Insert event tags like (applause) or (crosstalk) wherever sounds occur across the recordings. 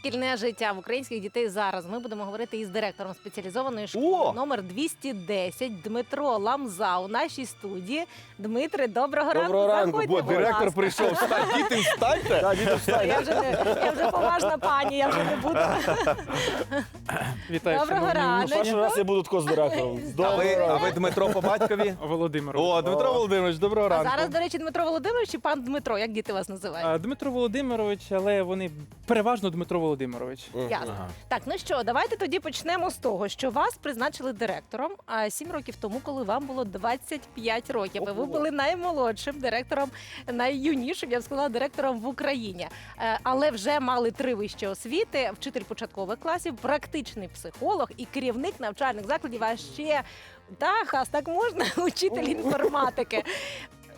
шкільне життя в українських дітей зараз. Ми будемо говорити із директором спеціалізованої школи О! номер 210 Дмитро Ламза у нашій студії. Дмитре, доброго, Доброго ранку, Заходьте, бо будь директор ласка. прийшов. Встань, діти, встаньте. Так, діти, встань. Я вже не я вже поважна пані, я вже не буду. Вітаю, Доброго шановні ранку. учні. Перший раз я буду тако з директором. А Доброго ви, а ранку. ви Дмитро по батькові? Володимир. О, Дмитро Володимирович, доброго А ранку. зараз, до речі, Дмитро Володимирович і пан Дмитро, як діти вас називають? А, Дмитро Володимирович, але вони переважно Дмитро Володимирович. Ясно. Ага. Так, ну що, давайте тоді почнемо з того, що вас призначили директором а, 7 років тому, коли вам було 25 років. І ви Ого. були наймолодшим директором, найюнішим, я б сказала, директором в Україні. Е, Але вже мали три вищі освіти: вчитель початкових класів, практичний психолог і керівник навчальних закладів. А ще та хас, так можна, (laughs) учитель інформатики.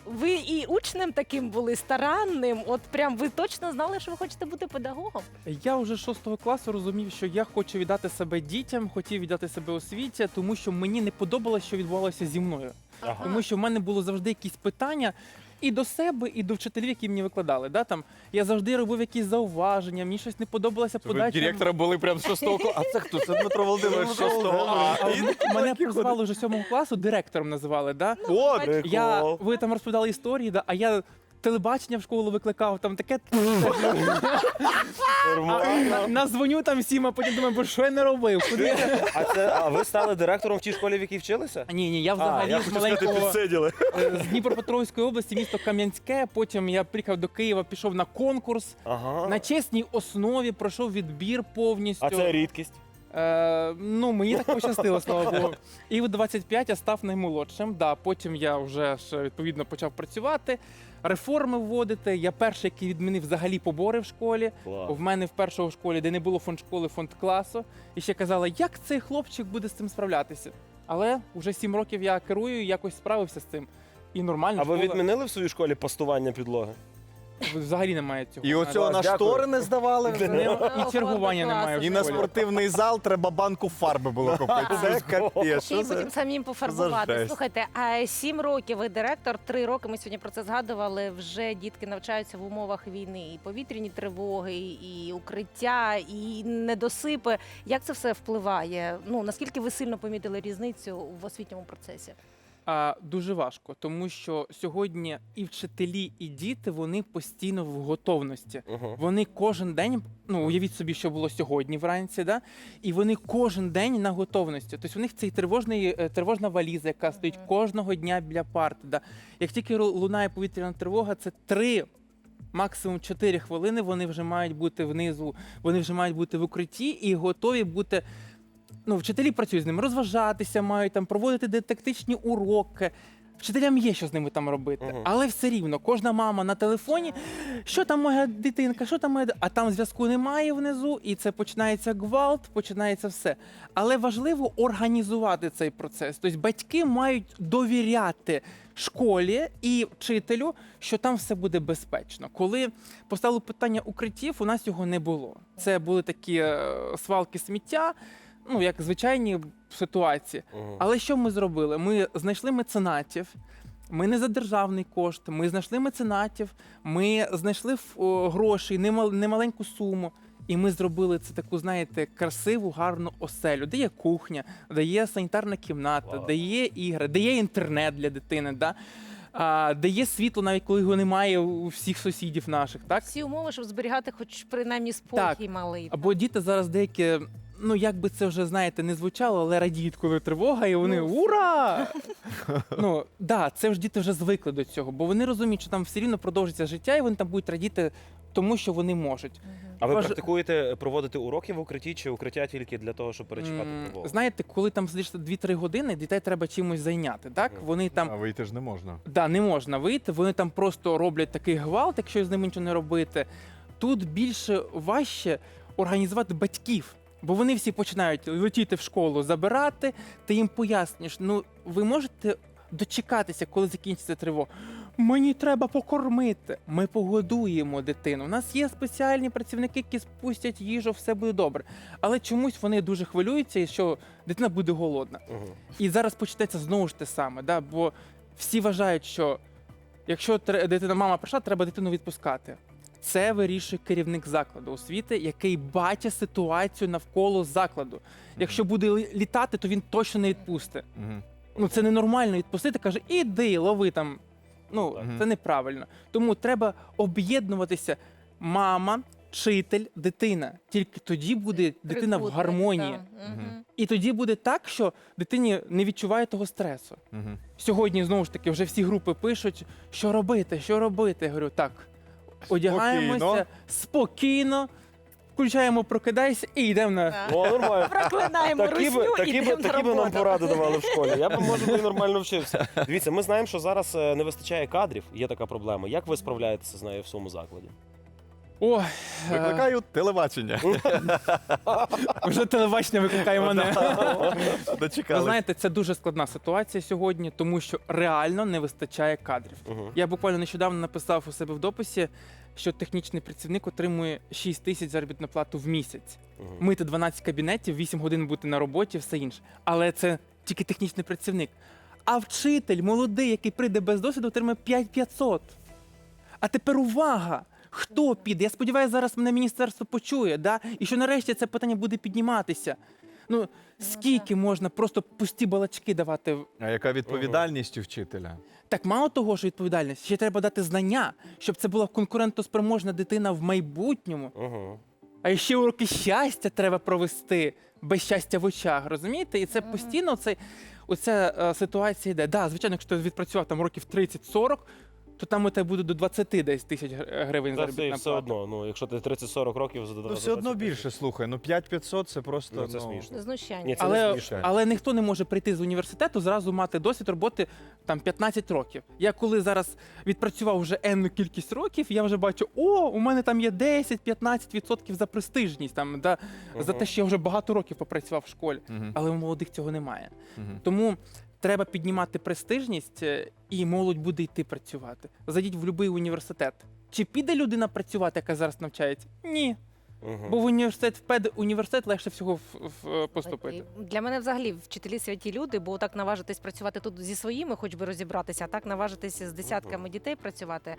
Ви і учнем таким були старанним. От прям ви точно знали, що ви хочете бути педагогом. Я вже з шостого класу розумів, що я хочу віддати себе дітям, хотів віддати себе освіті, тому що мені не подобалося, що відбувалося зі мною. Ага. Тому що в мене було завжди якісь питання і до себе, і до вчителів, які мені викладали. Да? Там, я завжди робив якісь зауваження, мені щось не подобалося Ви подача. директора були прям з шостого класу. А це хто? Це Дмитро Володимирович з шостого. А мене прозвали вже сьомого класу, директором називали. Да? О, Я, ви там розповідали історії, да, а я телебачення в школу викликав, там таке (laughs) Нормально. назвоню там всім, а потім думаю, бо що я не робив? Куди? А це а ви стали директором в тій школі, в якій вчилися? Ні, ні, я А, взагалі я з хочу сказати, маленького підсиділи. е, з Дніпропетровської області, місто Кам'янське. Потім я приїхав до Києва, пішов на конкурс. Ага. На чесній основі пройшов відбір повністю. А це рідкість. Е, ну, мені так пощастило, слава Богу. І в 25 я став наймолодшим. Да, потім я вже ж відповідно почав працювати, реформи вводити. Я перший, який відмінив взагалі побори в школі. Клас. В мене в першому школі, де не було фонд школи, фонд класу. І ще казала, як цей хлопчик буде з цим справлятися. Але вже сім років я керую і якось справився з цим. І нормально. А ви школа- відмінили в своїй школі постування підлоги? Взагалі немає цього. І оцього на дякую. штори не здавали. Не- і чергування немає. в І на школі. спортивний зал треба банку фарби було купити. Це капець. Ще й Що потім самим пофарбувати. жесть? Слухайте, а сім років ви директор, три роки ми сьогодні про це згадували. Вже дітки навчаються в умовах війни, і повітряні тривоги, і укриття, і недосипи. Як це все впливає? Ну наскільки ви сильно помітили різницю в освітньому процесі? А, дуже важко, тому що сьогодні і вчителі, і діти вони постійно в готовності. Угу. Вони кожен день, ну уявіть собі, що було сьогодні вранці, да? і вони кожен день на готовності. Тобто у них цей тривожний, е, тривожна валіза, яка стоїть кожного дня біля парти. Да? Як тільки лунає повітряна тривога, це три. Максимум 4 хвилини вони вже мають бути внизу, вони вже мають бути в укритті і готові бути. Ну, вчителі працюють з ними, розважатися мають там, проводити дидактичні уроки. Вчителям є що з ними там робити, Мгм. але все рівно кожна мама на телефоні, що там моя дитинка, що там моя ди-?» а там зв'язку немає внизу, і це починається гвалт, починається все. Але важливо організувати цей процес. Тобто батьки мають довіряти школі і вчителю, що там все буде безпечно. Коли постало питання укриттів, у нас його не було. Це були такі е, свалки сміття, ну як звичайні ситуації. Але що ми зробили? Ми знайшли меценатів. Ми не за державний кошт, ми знайшли меценатів, ми знайшли о, гроші, немал- немаленьку суму. І ми зробили це таку, знаєте, красиву, гарну оселю, де є кухня, де є санітарна кімната, Вау. де є ігри, де є інтернет для дитини, да? а, де є світло, навіть коли його немає у всіх сусідів наших. Так? Всі умови, щоб зберігати, хоч принаймні спокій малий. Або діти зараз деякі, ну як би це вже знаєте, не звучало, але радіють, коли тривога, і вони Ну, ура! ну да, це ж діти вже звикли до цього, бо вони розуміють, що там все рівно продовжиться життя, і вони там будуть радіти тому, що вони можуть. А ви Важ- практикуєте проводити уроки в укритті чи укриття тільки для того, щоб перечекати М, тривогу? Знаєте, коли там сидиш 2-3 години, дітей треба чимось зайняти. Так Мгм. вони там А вийти ж не можна. Да, не можна вийти. Вони там просто роблять такий гвалт, якщо з ними нічого не робити. Тут більше важче організувати батьків. Бо вони всі починають летіти в школу, забирати. Ти їм пояснюєш, ну ви можете дочекатися, коли закінчиться тривога. Мені треба покормити. Ми погодуємо дитину. У нас є спеціальні працівники, які спустять їжу, все буде добре. Але чомусь вони дуже хвилюються, що дитина буде голодна. Мгм. І зараз почнеться знову ж те саме, да? бо всі вважають, що якщо дитина, мама прийшла, треба дитину відпускати. Це вирішує керівник закладу освіти, який бачить ситуацію навколо закладу. Якщо буде літати, то він точно не відпусти. Мгм. Ну це ненормально відпустити. Каже, іди, лови там. Ну це неправильно. Тому треба об'єднуватися. Мама, вчитель, дитина. Тільки тоді буде дитина в гармонії. І тоді буде так, що дитині не відчуває того стресу. Мгм. Сьогодні знову ж таки вже всі групи пишуть, що робити, що робити. Я говорю, так, одягаємося спокійно, включаємо, прокидайся і йдемо на. О, нормально. Проклинаємо Такі би, русню і такі, би, йдемо на такі би нам роботу. поради давали в школі. Я б, (laughs) може, би і нормально вчився. Дивіться, ми знаємо, що зараз е, не вистачає кадрів, є така проблема. Як ви справляєтеся з нею в своєму закладі? О, е, Викликаю телебачення. (laughs) вже телебачення викликає мене. Ви Дочекали. знаєте, це дуже складна ситуація сьогодні, тому що реально не вистачає кадрів. Я буквально нещодавно написав у себе в дописі, що технічний працівник отримує 6 тисяч заробітну плату в місяць. Мити 12 кабінетів, 8 годин бути на роботі, все інше. Але це тільки технічний працівник. А вчитель молодий, який прийде без досвіду, отримає 5500. А тепер увага! Хто піде? Я сподіваюся, зараз мене міністерство почує, да? і що нарешті це питання буде підніматися. Ну, скільки можна просто пусті балачки давати А яка відповідальність у вчителя? так мало того, що відповідальність, ще треба дати знання, щоб це була конкурентоспроможна дитина в майбутньому. Угу. А ще уроки щастя треба провести без щастя в очах, розумієте? І це постійно цей, оця е, ситуація йде. Да, звичайно, якщо ти відпрацював там років 30-40, то там у тебе буде до 20 десь тисяч гр- гривень Це все, заробітна все одно. одно. Ну, якщо ти 30-40 років за Ну, все одно більше, слухай. Ну 5500 це просто. Ну, це смішно. Знущання. Ні, це не Але, смішно. але ніхто не може прийти з університету, зразу мати досвід роботи там 15 років. Я коли зараз відпрацював вже енну кількість років, я вже бачу, о, у мене там є 10-15% за престижність, там, да, за те, що я вже багато років попрацював в школі. Мгм. Але у молодих цього немає. Мгм. Тому треба піднімати престижність, е, і молодь буде йти працювати. Зайдіть в будь-який університет. Чи піде людина працювати, яка зараз навчається? Ні. Мгм. Бо в університет в пед університет легше всього в, в- поступити. Для мене взагалі вчителі святі люди, бо так наважитись працювати тут зі своїми, хоч би розібратися, а так наважитися з десятками дітей працювати.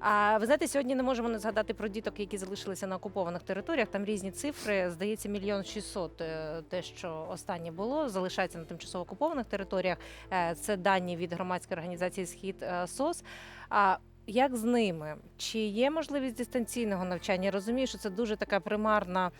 А ви знаєте, сьогодні не можемо не згадати про діток, які залишилися на окупованих територіях. Там різні цифри. Здається, мільйон шістсот. е, Те, що останнє було, залишається на тимчасово окупованих територіях. Е, Це дані від громадської організації Схід е, СОС. А як з ними? Чи є можливість дистанційного навчання? Я розумію, що це дуже така примарна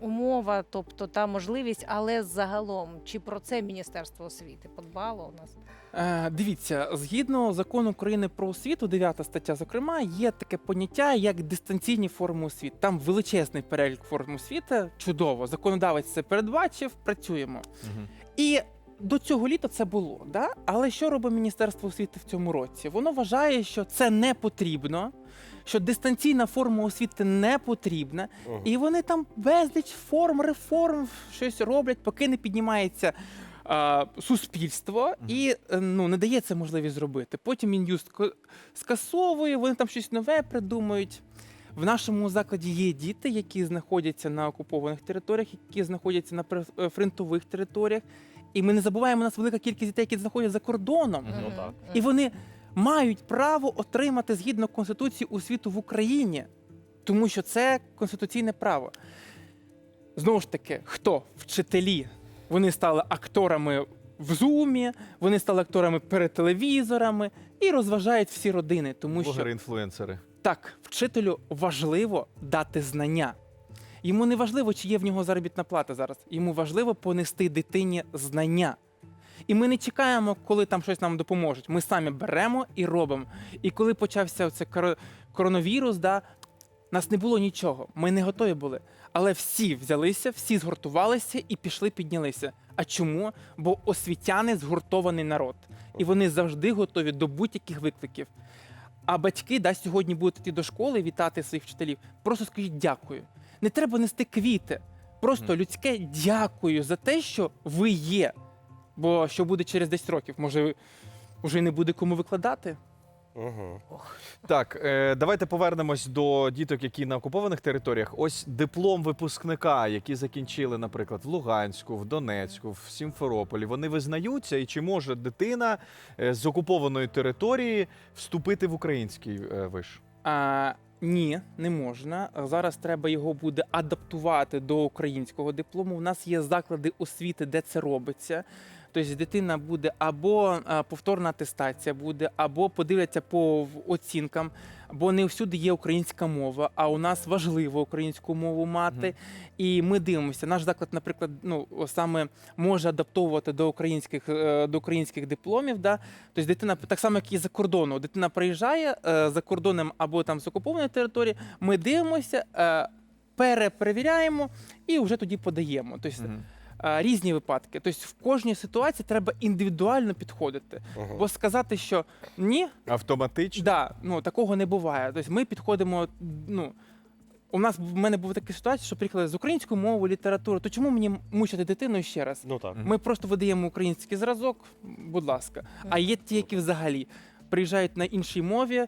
умова, тобто та можливість, але загалом, чи про це Міністерство освіти подбало у нас? Е, дивіться, згідно закону України про освіту, 9 стаття, зокрема, є таке поняття як дистанційні форми освіти. Там величезний перелік форм освіти. Чудово, законодавець це передбачив, працюємо. Мгм. І до цього літа це було, да? але що робить Міністерство освіти в цьому році? Воно вважає, що це не потрібно, що дистанційна форма освіти не потрібна, Мгм. і вони там безліч форм, реформ щось роблять, поки не піднімається а, суспільство і е, ну, не дає це можливість зробити. Потім Мін'юст скасовує, вони там щось нове придумають. В нашому закладі є діти, які знаходяться на окупованих територіях, які знаходяться на приф- е, фронтових територіях. І ми не забуваємо, у нас велика кількість дітей, які знаходяться за кордоном. Ну так. І вони мають право отримати згідно Конституції освіту в Україні, тому що це конституційне право. Знову ж таки, хто? Вчителі. Вони стали акторами в зумі, вони стали акторами перед телевізорами і розважають всі родини, тому що Блогери-інфлюенсери. так, вчителю важливо дати знання. Йому не важливо, чи є в нього заробітна плата зараз. Йому важливо понести дитині знання. І ми не чекаємо, коли там щось нам допоможуть. Ми самі беремо і робимо. І коли почався коро- коронавірус, да, нас не було нічого. Ми не готові були. Але всі взялися, всі згуртувалися і пішли, піднялися. А чому? Бо освітяни згуртований народ, і вони завжди готові до будь-яких викликів. А батьки да, сьогодні будуть йти до школи вітати своїх вчителів. Просто скажіть дякую. Не треба нести квіти. Просто людське дякую за те, що ви є. Бо що буде через 10 років? Може, вже й не буде кому викладати? Угу. Так, е, давайте повернемось до діток, які на окупованих територіях. Ось диплом випускника, які закінчили, наприклад, в Луганську, в Донецьку, в Сімферополі. Вони визнаються, і чи може дитина е, з окупованої території вступити в український е, виш? А, Ні, не можна. Зараз треба його буде адаптувати до українського диплому. У нас є заклади освіти, де це робиться. Тобто дитина буде або повторна атестація буде, або подивляться по оцінкам, бо не всюди є українська мова, а у нас важливо українську мову мати. І ми дивимося. Наш заклад, наприклад, ну саме може адаптовувати до українських е, до українських дипломів. Да? Тобто дитина так само, як і за кордону. Дитина приїжджає е, за кордоном або там з окупованої території. Ми дивимося, е, переперевіряємо і вже тоді подаємо. Тобто Мгм. е, різні випадки. Тобто в кожній ситуації треба індивідуально підходити. Ага. Бо сказати, що ні, Автоматично. Да, ну такого не буває. Тобто ми підходимо. Ну у нас в мене була така ситуація, що приїхали з української мови, літератури. То чому мені мучити дитину ще раз? Ну так. Ми просто видаємо український зразок, будь ласка. А є ті, які взагалі приїжджають на іншій мові,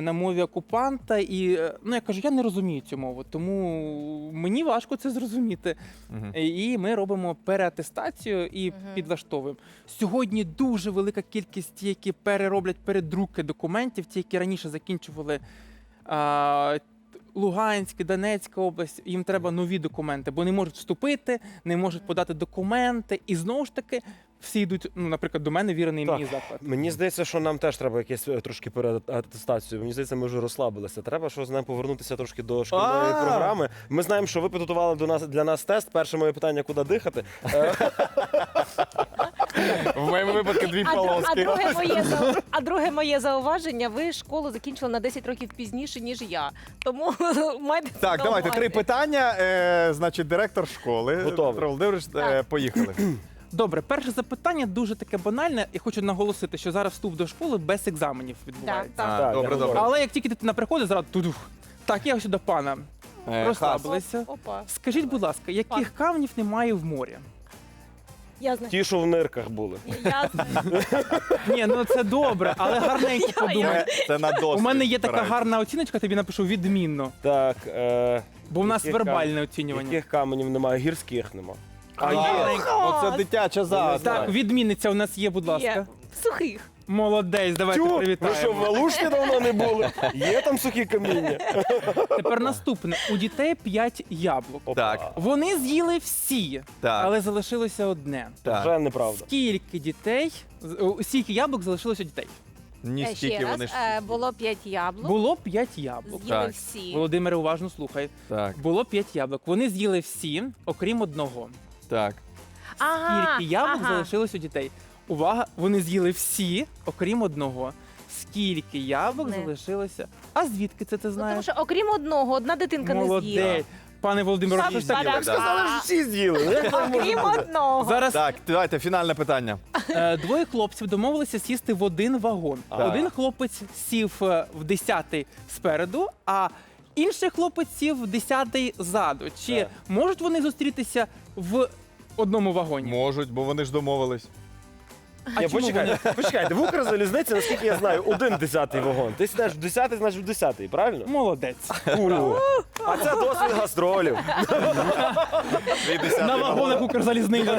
на мові окупанта, і е, ну я кажу, я не розумію цю мову, тому мені важко це зрозуміти. Мгм. І ми робимо переатестацію і Мгм. підлаштовуємо. Сьогодні дуже велика кількість ті, які перероблять передруки документів, ті, які раніше закінчували а, Луганська, Донецька область, їм треба нові документи, бо не можуть вступити, не можуть подати документи. І знову ж таки всі йдуть, ну, наприклад, до мене вірений Так. мені заклад. Мені здається, що нам теж треба якесь е, трошки переатестацію. Мені здається, ми вже розслабилися. Треба що з нами повернутися трошки до шкільної А. програми. Ми знаємо, що ви підготували до нас для нас тест. Перше моє питання, куди дихати. Е, В моєму випадку дві А, дру- а, полоски. друге моє зау- а друге моє зауваження: ви школу закінчили на 10 років пізніше, ніж я. Тому (laughs) майте це Так, на давайте увазі. три питання. Е, значить, директор школи Готовий. Петро Володимирович, е, Так. поїхали. Добре, перше запитання дуже таке банальне. Я хочу наголосити, що зараз вступ до школи без екзаменів відбувається. Так, А, Так, добре, добре. Але як тільки дитина приходить, зразу тудух. Так, я ось до пана. Е, Розслабилися. Опа. Скажіть, будь ласка, яких камнів немає в морі? Я знаю. Ті, що в нирках були. Я знаю. (laughs) Ні, ну це добре, але гарненько Я- подумай. Це, це на досвід. У мене є така гарна оціночка, тобі напишу відмінно. Так, е, Бо в нас Яких вербальне оцінювання. яких каменів немає, гірських нема. А є. Оце дитяча загадка. Так, відмінниця у нас є, будь ласка. Є. Сухих. Молодець, давайте Тю, ви що, в привітаємо. Валушці давно не були? Є там сухі каміння? Тепер наступне. У дітей 5 яблук. Так. Вони з'їли всі, Так. але залишилося одне. Так. Вже неправда. Скільки дітей, з- о, скільки яблук залишилося у дітей? Ні, Е, Ще стільки раз. вони ж. Е, Було 5 яблук. Було 5 яблук. З'їли Так. всі. Володимире, уважно слухай. Так, Було 5 яблук. Вони з'їли всі, окрім одного. Так. Ага, Скільки яблук ага. залишилось у дітей? Увага, вони з'їли всі, окрім одного. Скільки яблук Не. залишилося? А звідки це ти Ну, тому знаєш? що окрім одного, одна дитинка не з'їла. Молодець. Пане Володимире, Сам що ж так? з'їли, Так сказали, що всі з'їли. Може Окрім одного. Зараз Так, давайте фінальне питання. е, двоє хлопців домовилися сісти в один вагон. Так. Один хлопець сів е, в десятий спереду, а інший хлопець сів в десятий ззаду. Чи Так. можуть вони зустрітися в одному вагоні? Можуть, бо вони ж домовились. А Ні, почекайте, почекайте, в Укрзалізниці, наскільки я знаю, один десятий вагон. Ти сідеш в десятий, значить в десятий, правильно? Молодець. У. А це досвід гастролів. На вагонах Укрзалізниці.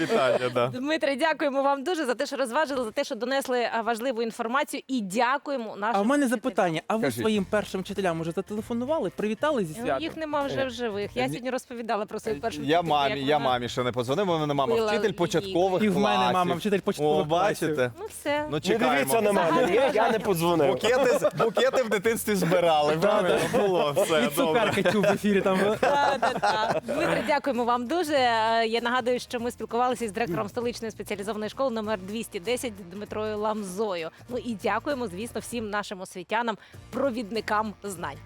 Вітання, да. Дмитре, дякуємо вам дуже за те, що розважили, за те, що донесли а, важливу інформацію, і дякуємо нашим. А в мене вчителям. запитання: а ви Кажіть. своїм першим вчителям уже зателефонували, привітали зі Ну, святом? Їх нема вже в живих. Я сьогодні розповідала про свою першу Я вчительку, мамі, я вона- мамі ще не подзвонив, бо мене мама вчитель її. початкових І в мене класів. мама вчитель О, початкових класів. бачите? Ну все. Ну Не дивіться на мене, ні, я не подзвонив. Букети, з- букети в дитинстві збирали, правильно? Було все І добре. цукерки чув в ефірі там. Та-та-та. Дмитре, дякуємо вам дуже. Е, Я нагадую, що ми спілкувалися з директором столичної спеціалізованої школи номер 210 Дмитрою Ламзою. Ну і дякуємо, звісно, всім нашим освітянам, провідникам знань.